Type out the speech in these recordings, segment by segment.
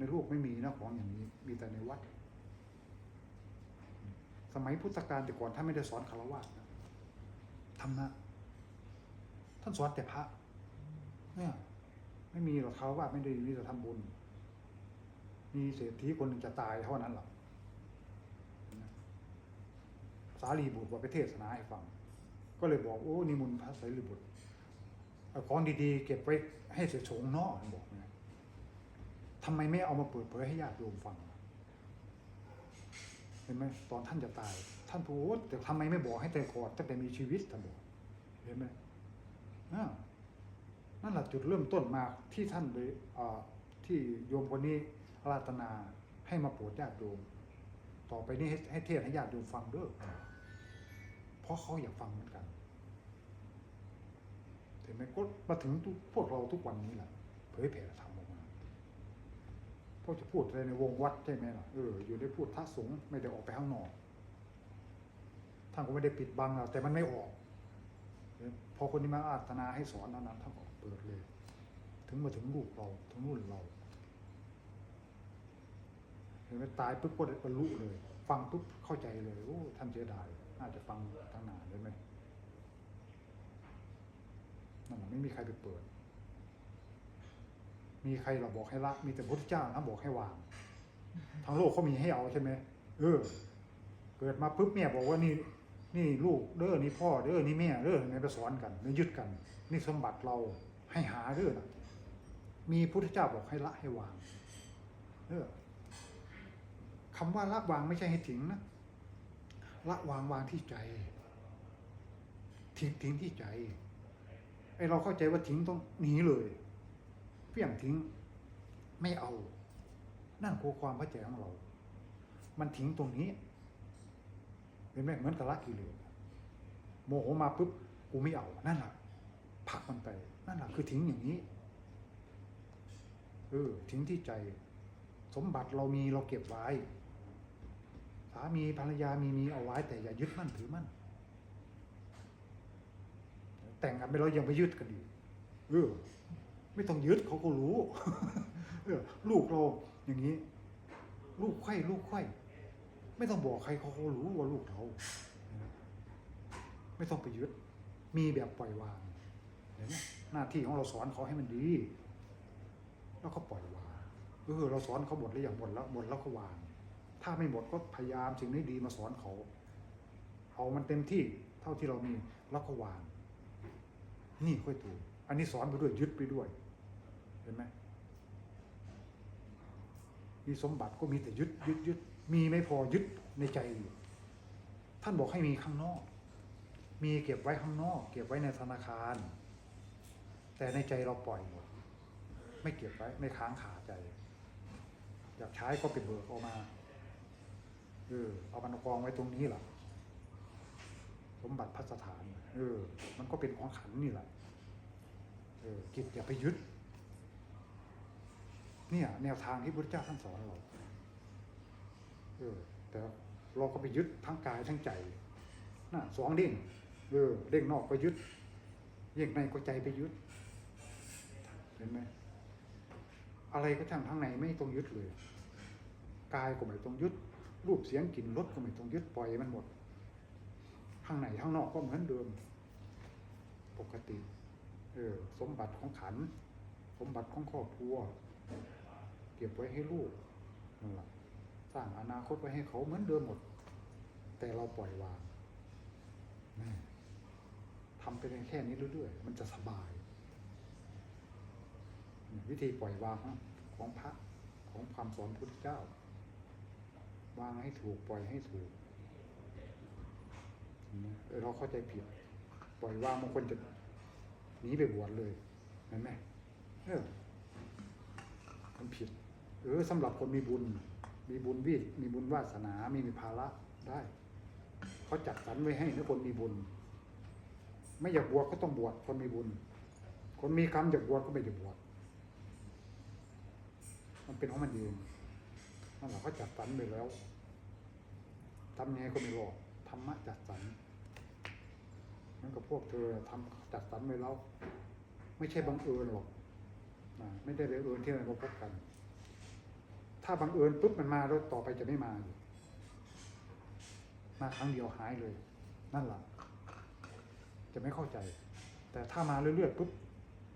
ในโลกไม่มีนะของอย่างนี้ มีแต่ในวัด สมัยพุทธกาลแต่ก่อนท่านไม่ได้สอนคารวะนะธรรมะท่านสอนแต่พระเนี่ยไม่มีหรอกคารวะไม่ได้มีแต่ทำบุญ มีเศรษฐีคนหนึ่งจะตายเท่านั้นหรอกสารีบุตรว่าไปเทศนาให้ฟัง ก็เลยบอกโอ้นิมนต์พระสารีบุตรเอาของดีๆ เก็บไว้ให้เสยโฉงนอกบอกนะ ทำไมไม่เอามาเปิดเผยให้ญาติโยมฟังเห็นไหมตอนท่านจะตาย ท่านพูดแต่ทำไมไม่บอกให้แต่ก่อนตั้งแต่มีชีวิตท่านบอกเห็นไหมนั่นแหละจุดเริ่มต้นมาที่ท่านเลยที่โยมคนนี้ราธนาให้มาโปรดญาติโยมต่อไปนี้ให้ใหเทศน์ให้ญาติโยมฟังด้อเพราะเขาอยากฟังเหมือนกันเห็นไหมก็มาถึงพวกเราทุกวันนี้แหละเผยแผ่ธรรม กมาจะพูดอะไรในวงวัดใช่ไหมล่ะเอออยู่ได้พูดทักสงไม่ได้ออกไปข้างนอกท่านก็ไม่ได้ปิดบังเราแต่มันไม่ออกพอคนที่มาอาตนาให้สอนนั้นท่านก็เปิดเลย ถึงมาถึงลูกเราถึงรุ่นเราเห็นไหมตายปุ๊บก็ได้บรรลุเลย ฟังปุ๊บเข้าใจเลยโอ้ท่านเสียดายน่าจะฟังตั้งนานได้ไหมนั่นไม่มีใครไปเปิด มีใครเราบอกให้ละ มีแต่พระพุทธเจ้านะบอกให้วาง ทั้งโลกเขามีให้เอาใช่ไหมเออ เกิดมาปุ๊บแม่บอกว่านี่ นี่ลูกเด้อนี่พ่อเด้อนี่แม่เด้อไงไปสอนกันไม่ยึดกัน นี่สมบัติเราให้หาเด้อนะมีพุทธเจ้าบอกให้ละให้วางเออคำว่าละวางไม่ใช่ให้ทิ้งนะละวางวางที่ใจ ทิ้งทิ้งที่ใจไอเราเข้าใจว่าทิ้งต้องหนีเลย เพี้ยงทิ้ง ไม่เอา นั่นคือความเข้าใจของเรา มันทิ้งตรงนี้เห็นไหมเหมือนกับละกิเลสโมโหมาปุ๊บกูไม่เอา นั่นแหละผลักมันไป นั่นแหละคือทิ้งอย่างนี้ เออ ทิ้งที่ใจ สมบัติเรามีเราเก็บไว้ สามีภรรยามีมีเอาไว้ แต่อย่ายึดมั่นถือมั่น แต่งกันไปแล้วยังไปยึดกันอยู่เออ ไม่ต้องยึดเขาก็รู้เออลูกเราอย่างนี้ ลูกไข่ลูกไข่ไม่ต้องบอกใครเขาก็รู้ว่าลูกเราไม่ต้องไปยึด มีแบบปล่อยวางเห็นไหมหน้าที่ของเราสอนเขาให้มันดี แล้วก็ปล่อยวางเออเราสอนเขาหมดหรือยังหมดแล้วหมดแล้วก็วาง ถ้าไม่หมดก็พยายามสิ่งนี้ดีมาสอนเขาเอามันเต็มที่เท่าที่เรามีแล้วก็วาง นี่ค่อยถูก อันนี้สอนไปด้วยยึดไปด้วย เห็นไหมมีสมบัติก็มีแต่ยึดยึดยึดมีไม่พอยึดในใจอยู่ท่านบอกให้มีข้างนอก มีเก็บไว้ข้างนอก เก็บไว้ในธนาคาร แต่ในใจเราปล่อยหมด ไม่เก็บไว้ไม่ค้างขาใจ อยากใช้ก็ไปเบิกออกมาเออเอามันกองไว้ตรงนี้แหละสมบัติพัสถาน เออ มันก็เป็นของขันนี่แหละ เออกิจอย่าไปยึด เนี่ย แนวทางที่พระเจ้าท่านสอนเราเออแต่เราก็ไปยึดทั้งกายทั้งใจน่ะสองเด้งเออเด้งนอกก็ยึดเด้งในก็ใจไปยึดเห็นไหมอะไรก็ช่างทั้งในไม่ต้องยึดเลยกายก็ไม่ต้องยึด รูปเสียงกลิ่นรสก็ไม่ต้องยึดปล่อยมันหมดข้างในข้างนอกก็เหมือนเดิม ปกติ เออสมบัติของขัน สมบัติของครอบครัว เก็บไว้ให้ลูกนั่นแหละสร้างอนาคตไว้ให้เขาเหมือนเดิมหมด แต่เราปล่อยวางทำไปเพียงแค่นี้เรื่อยๆมันจะสบาย วิธีปล่อยวางของพระของคำสอนพุทธเจ้า วางให้ถูกปล่อยให้ถูกเราเข้าใจผิดปล่อยวางบางคนจะ หนีไปบวชเลยเห็นไหมเออมันผิดเออสำหรับคนมีบุญ มีบุญวิมีบุญวาสนามีมีภาระได้เขาจัดสรรไว้ให้นะคนมีบุญ ไม่อยากบวชก็ต้องบวชคนมีบุญ คนมีกรรมอยากบวชก็ไม่ได้บวชมันเป็นของมันเองนั่นแหละเขาจัดสรรไปแล้วทำยังไงก็ไม่รอดธรรมะจัดสรร นั่นกับพวกเธอทำจัดสรรไปแล้วไม่ใช่บังเอิญหรอกนะไม่ได้บังเอิญที่เราพบกัน ถ้าบังเอิญปุ๊บมันมาแล้วต่อไปจะไม่มามาครั้งเดียวหายเลย นั่นแหละจะไม่เข้าใจ แต่ถ้ามาเรื่อยๆปุ๊บ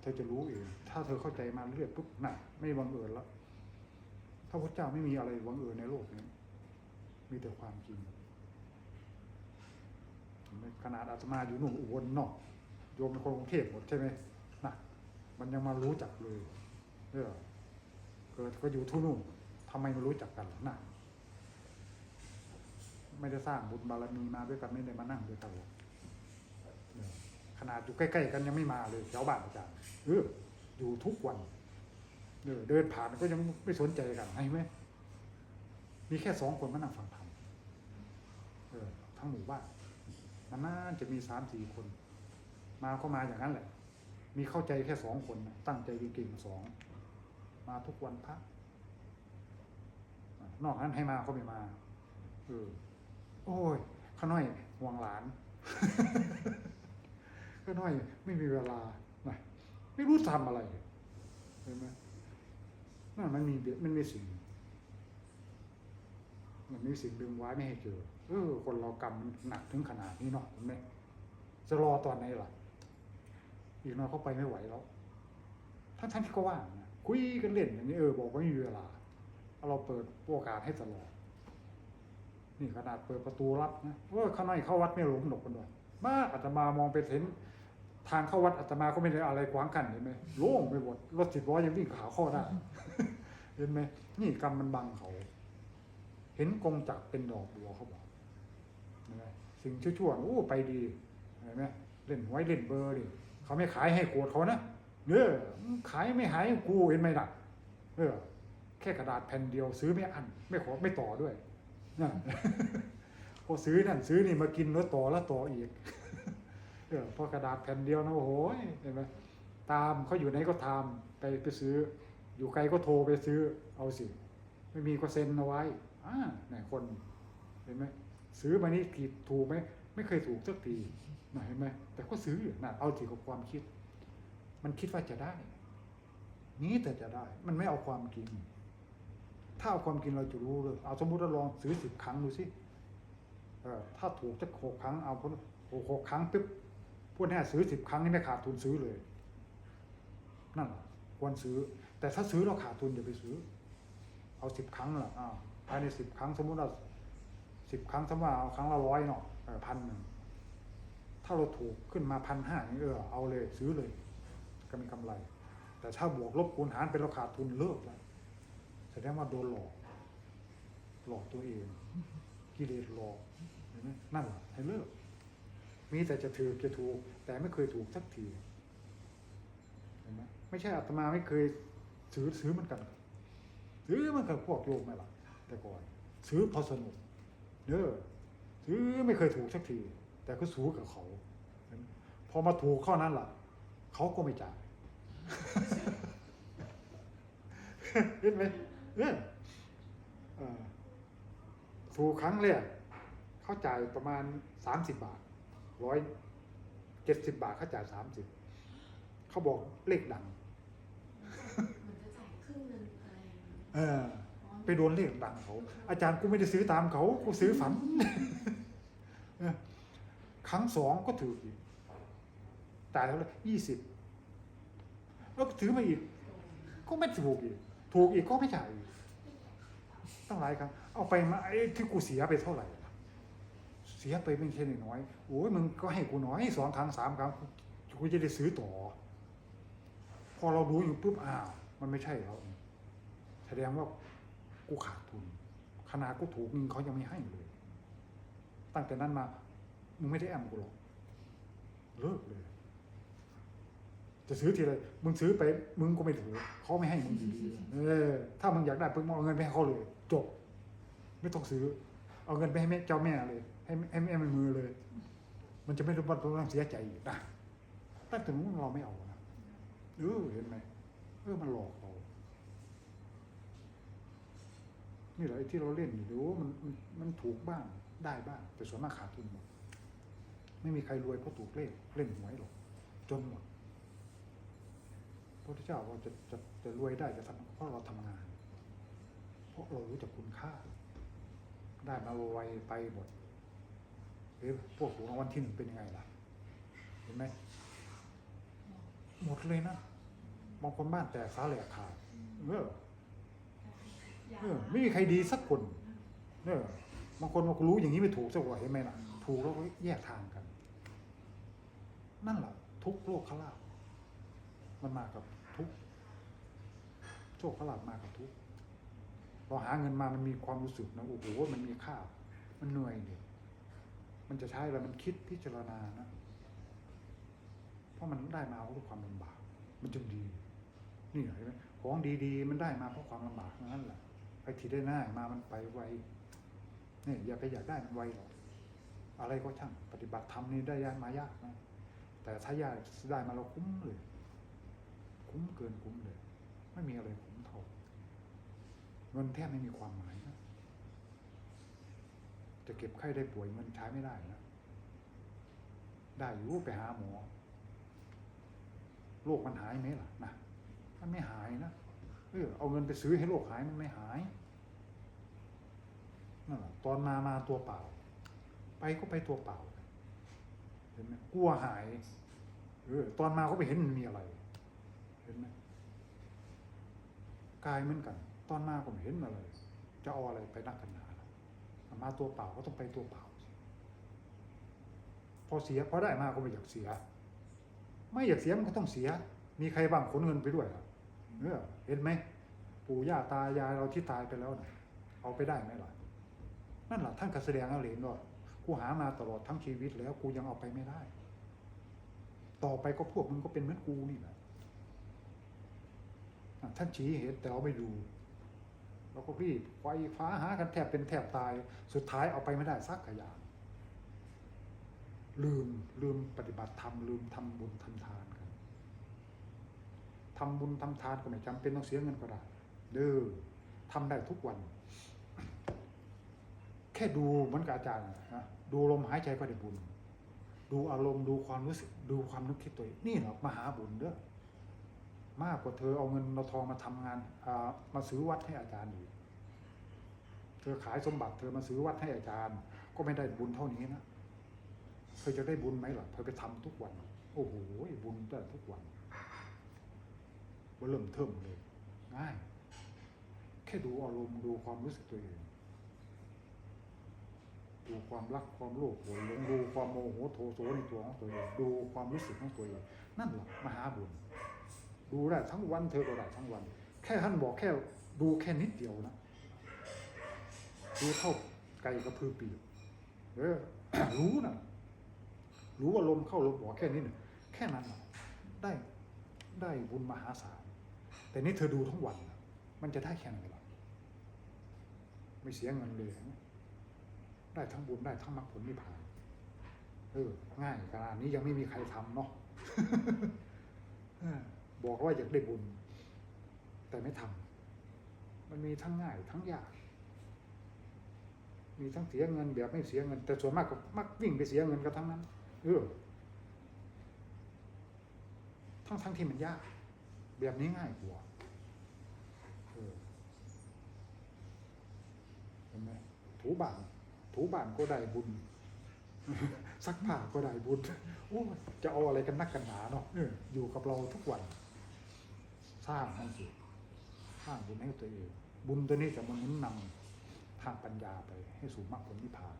เธอจะรู้เองถ้าเธอเข้าใจมาเรื่อยๆปุ๊บน่ะ ไม่บังเอิญแล้วถ้าพระเจ้าไม่มีอะไรบังเอิญในโลกนี้ มีแต่ความจริง ขนาดอาตมาอยู่หนุ่มอุบลเนอกโยมเป็นคนกรุงเทพหมดใช่ไหมน่ะมันยังมารู้จักเลยเออเกิดก็อยู่ทุ่นนู่นทำไมม่รู้จักกันล่ะน่ะไม่ได้สร้างบุญบารมีมาด้วยกันไม่ได้มานั่งด้วยกันหรอกขนาดอยู่ใกล้ๆกันยังไม่มาเลยชาวบ้านอาจารย์เอออยู่ทุกวันเออเดินผ่านก็ยังไม่สนใจกันเห็นไหมมีแค่สองคนมานั่งฟังธรรมเออทั้งหมู่บ้าน นานๆจะมีสามสี่คน มาก็มาอย่างนั้นแหละ มีเข้าใจแค่สองคน ตั้งใจเก่งๆสองมาทุกวันพระนอกนั้นให้มาเขาไม่มาเออโอ้ยข้าน้อยห่วงหลานข้าน้อยไม่มีเวลาไม่รู้ทำอะไรเห็นไหมนั่นมันมีเดียวมันมีสิ่ง มันมีสิ่งดึงไว้ไม่ให้เจอเออคนเรากรรมมันหนักถึงขนาดนี้เนาะเห็นไหมจะรอตอนไหนล่ะ อีกน้อยเขาไปไม่ไหวแล้วท่านท่านที่ก็ว่างนะคุยกันเล่นอย่างนี้เออบอกว่าไม่มีเวลา เราเปิดโอกาสให้ตลอด นี่ขนาดเปิดประตูรับนะเออข้างในเข้าวัดไม่หลงหนกกันด้วยมาอาตมามองไปเห็นทางเข้าวัดอาตมาก็ไม่ได้อะไรขวางกันเห็นไหมโล่งไปหมดรถสิบล้อยังวิ่งขาเข้าได้เห็นไหมนี่กรรมมันบังเขา เห็นกงจักเป็นดอกบัวเขาบอกสิ่งชั่วๆโอ้ไปดีเห็นไหมเล่นไว้เล่นเบอร์ดิเขาไม่ขายให้โกรธเขานะเออขายไม่หายกูเห็นไหมล่ะเออแค่กระดาษแผ่นเดียวซื้อไม่อัน ไม่ขอไม่ต่อด้วยนะพอซื้อนั่นซื้อนี่มากินแล้วต่อแล้วต่ออีกเออพอกระดาษแผ่นเดียวนะโอ้โหเห็นไหมตามเขาอยู่ไหนก็ตามไปไปซื้อ อยู่ไกลก็โทรไปซื้อเอาสิ ไม่มีก็เซ็นเอาไว้ อ่าไหนคนเห็นไหมซื้อมานี่ผิดถูกไหมไม่เคยถูกสักทีเห็นไหมแต่ก็ซื้ออยู่น่ะเอาที่กับความคิด มันคิดว่าจะได้ นี้แต่จะได้ มันไม่เอาความจริง ถ้าเอาความจริงเราจะรู้เลย เอาสมมติเราลองซื้อสิบครั้งดูสิเออถ้าถูกจะหกครั้งเอาคนหกครั้งปุ๊บพูดแน่ซื้อสิบครั้งนี่ไม่ขาดทุนซื้อเลย นั่นควรซื้อ แต่ถ้าซื้อเราขาดทุนอย่าไปซื้อ เอาสิบครั้งละอ้าว ภายในสิบครั้งสมมติเราสิบครั้งสมมติว่าเอาครั้งละร้อยเนาะพันหนึ่งถ้าเราถูกขึ้นมาพันห้าอย่างนี้เออเอาเลยซื้อเลย ก็มีกำไร แต่ถ้าบวกลบคูณหารเป็นราคาทุนเลิกแล้วแสดงว่าโดนหลอก หลอกตัวเองกิเลสหลอกเห็นไหมนั่นแหละให้เลิก มีแต่จะถือจะถูก แต่ไม่เคยถูกสักทีเห็นไหมไม่ใช่อาตมาไม่เคยซื้อซื้อมันกันซื้อมันกับพวกโยมไม่หรอก แต่ก่อน ซื้อเพอสนุกเออซื้อไม่เคยถูกสักที แต่ก็สู้กับเขาเห็นไหมพอมาถูกข้อนั้นล่ะ เขาก็ไม่จ่ายเห็นไหมเนี่ยเออถูกครั้งแรกเขาจ่ายประมาณสามสิบบาทร้อยเจ็ดสิบบาทเขาจ่ายสามสิบเขาบอกเลขดัง เหมือนจะจ่ายครึ่งหนึ่งอะไรอย่างเงี้ยเออ ไปโดนเลขดังเขา อาจารย์กูไม่ได้ซื้อตามเขากูซื้อฝันครั้งสองก็ถืออีกจ่ายเท่าไหร่ยี่สิบแล้วก็ถือมาอีก ก็ไม่ถูกอีก ถูกอีกก็ไม่จ่ายอีกตั้งหลายครั้งเอาไปมาไอ้ที่กูเสียไปเท่าไหร่เสียไปไม่ใช่น้อยโอ้ยมึงก็ให้กูน้อยสองครั้งสามครั้งกูจะได้ซื้อต่อ พอเรารู้อยู่ปุ๊บอ้าวมันไม่ใช่แล้วแสดงว่า กูขาดทุน ขนาดกูถูกมึงเขายังไม่ให้เลย ตั้งแต่นั้นมา มึงไม่ได้แอมกูหรอก เลิกเลย จะซื้อทีไร มึงซื้อไป มึงก็ไม่ถูกเขาไม่ให้มึงอยู่ดีเออ ถ้ามึงอยากได้มึงเอาเงินไปให้เขาเลย จบ ไม่ต้องซื้อ เอาเงินไปให้แม่เจ้าแม่เลย ให้ให้แม่มือเลย มันจะไม่รู้ว่าต้องเสียใจอีกนะตั้งแต่นู้นเราไม่เอานะเออเห็นไหมเออมันหลอกเรา นี่แหละไอ้ที่เราเล่นอยู่ดูมันมันมันถูกบ้างได้บ้าง แต่ส่วนมากขาดทุนหมด ไม่มีใครรวยเพราะถูกเล่นเล่นหวยหรอกจนหมดพระเจ้าว่าจะจะจะรวยได้จะทำเพราะเราทำงาน เพราะเรารู้จักคุณค่า ได้มาไวไปหมดเอ๊ะพวกถูกรางวัลที่หนึ่งเป็นยังไงล่ะ เห็นไหมหมดเลยนะบางคนบ้านแตกสาแหลกขาดเออ เออไม่มีใครดีสักคนเออบางคนบอกรู้อย่างนี้ไม่ถูกสักว่าเห็นไหมล่ะ ถูกแล้วก็แยกทางกัน นั่นแหละทุกโลกขลาภมันมากับทุกโชคขลาภมากับทุกข์พอหาเงินมามันมีความรู้สึกนะโอ้โหมันมีค่ามันเหนื่อยเนี่ยมันจะใช้แล้วมันคิดพิจารณานะ เพราะมันได้มาเพราะความลำบาก มันจึงดี นี่เห็นไหมของดีๆ มันได้มาเพราะความลำบากนั้นแหละ ไอ้ที่ได้ง่ายมามันไปไวเนี่ยอย่าไปอยากได้มันไวหรอกอะไรก็ช่างปฏิบัติธรรมนี่ได้ยากมายากนะแต่ถ้ายากได้มาเราคุ้มเลย คุ้มเกินคุ้มเลย ไม่มีอะไรคุ้มเท่าเงินแทบไม่มีความหมายนะจะเก็บไข้ได้ป่วยเงินใช้ไม่ได้นะได้อยู่ไปหาหมอโรคมันหายไหมล่ะนะมันไม่หายนะ เออเอาเงินไปซื้อให้โรคหายมันไม่หายนั่นแหละตอนมามาตัวเปล่า ไปก็ไปตัวเปล่าเห็นไหมกลัวหายเออตอนมาก็ไปเห็นมันมีอะไร เห็นไหมกายเหมือนกัน ตอนมาก็ไม่เห็นอะไรจะเอาอะไรไปนักกันหนามาตัวเปล่าก็ต้องไปตัวเปล่า พอเสียพอได้มาก็ไม่อยากเสีย ไม่อยากเสียมันก็ต้องเสีย มีใครบ้างขนเงินไปด้วยล่ะ เออเห็นไหมปู่ย่าตายายเราที่ตายไปแล้วนะเอาไปได้ไหมล่ะนั่นแหละท่านก็แสดงให้เห็นว่ากูหามาตลอดทั้งชีวิตแล้ว กูยังเอาไปไม่ได้ ต่อไปก็พวกมึงก็เป็นเหมือนกูนี่แหละท่านชี้เห็นแต่เราไม่ดูเราก็รีบไฟฟ้าหากันแทบเป็นแทบตายสุดท้ายเอาไปไม่ได้สักขยางลืมลืมปฏิบัติธรรมลืมทำบุญทำทาน ทำบุญทำทานก็ไม่จำเป็นต้องเสียเงินก็ได้เด้อทำได้ทุกวัน แค่ดูเหมือนกับอาจารย์นะดูลมหายใจก็ได้บุญ ดูอารมณ์ดูความรู้สึก ดูความนึกคิดตัวเองนี่เหรอมหาบุญเด้อมากกว่าเธอเอาเงินเอาทองมาทำงานมาซื้อวัดให้อาจารย์อีกเธอขายสมบัติเธอมาซื้อวัดให้อาจารย์ ก็ไม่ได้บุญเท่านี้นะเธอจะได้บุญไหมล่ะเธอไปทำทุกวัน โอ้โหบุญได้ทุกวัน ว่าเริ่มเทิมเลยง่าย แค่ดูอารมณ์ดูความรู้สึกตัวเองดูความรักความโลภโกรธหลงดูความโมโหโทโสในตัวของตัวเองดูความรู้สึกของตัวเองนั่นแหละมหาบุญ ดูได้ทั้งวันเธอก็ได้ทั้งวัน แค่ท่านบอกแค่ดูแค่นิดเดียวนะดูเท่าไก่กระพือปีกเออรู้นะรู้ว่าลมเข้าลมออกแค่นี้นึ่งแค่นั้นนะได้ได้บุญมหาศาล แต่นี่เธอดูทั้งวัน มันจะได้แค่ไหนล่ะไม่เสียเงินเลย ได้ทั้งบุญได้ทั้งมรรคผลนิพพานเออง่ายขนาดนี้ยังไม่มีใครทำเนาะบอกว่าอยากได้บุญ แต่ไม่ทำมันมีทั้งง่ายทั้งยาก มีทั้งเสียเงินแบบไม่เสียเงิน แต่ส่วนมากก็มักวิ่งไปเสียเงินกันทั้งนั้น เออทั้งทั้งที่มันยาก แบบนี้ง่ายกว่าเออเห็นไหมถูบ้านถูบ้านก็ได้บุญซักผ้าก็ได้บุญโอ้จะเอาอะไรกันนักกันหนาเนาะเอออยู่กับเราทุกวัน สร้างมันสิสร้างบุญให้ตัวเอง บุญตัวนี้จะมันหนุนนำทางปัญญาไป ให้สู่มรรคผลนิพพาน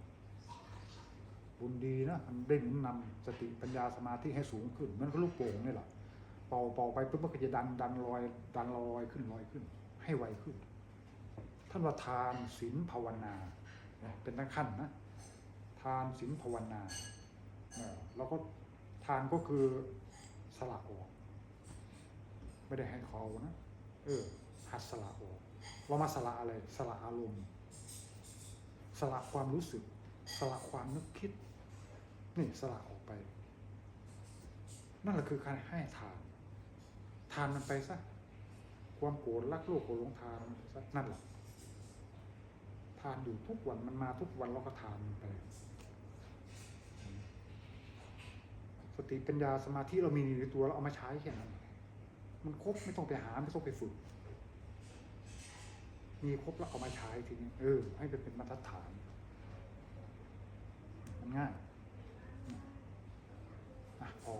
บุญดีนะมันได้หนุนนำสติปัญญาสมาธิให้สูงขึ้นเหมันก็ลูกโป่งนี่แหละ เป่าเป่าไปปุ๊บมันก็จะดันดันลอยดันลอยขึ้นลอยขึ้น ให้ไวขึ้น ท่านว่าทานศีลภาวนาเป็นทั้งขั้นนะทานศีลภาวนาเออแล้วก็ทานก็คือสละออกไม่ได้ให้เขานะเออหัดสละออกเรามาสละอะไรสละอารมณ์ สละความรู้สึก สละความนึกคิด นี่สละออกไป นั่นแหละคือการให้ทานานมันไปซะความโกรธรักโลภโกรธหลงทานมันไปซะนั่นแหละทานอยู่ทุกวันมันมาทุกวันเราก็ทานมันไป สติปัญญาสมาธิเรามีอยู่ในตัวเราเอามาใช้แค่นั้นมันครบไม่ต้องไปหาไม่ต้องไปฝึก มีครบแล้วเอามาใช้ทีนี้เออ ให้เป็นมาตรฐาน มันง่าย อะพอ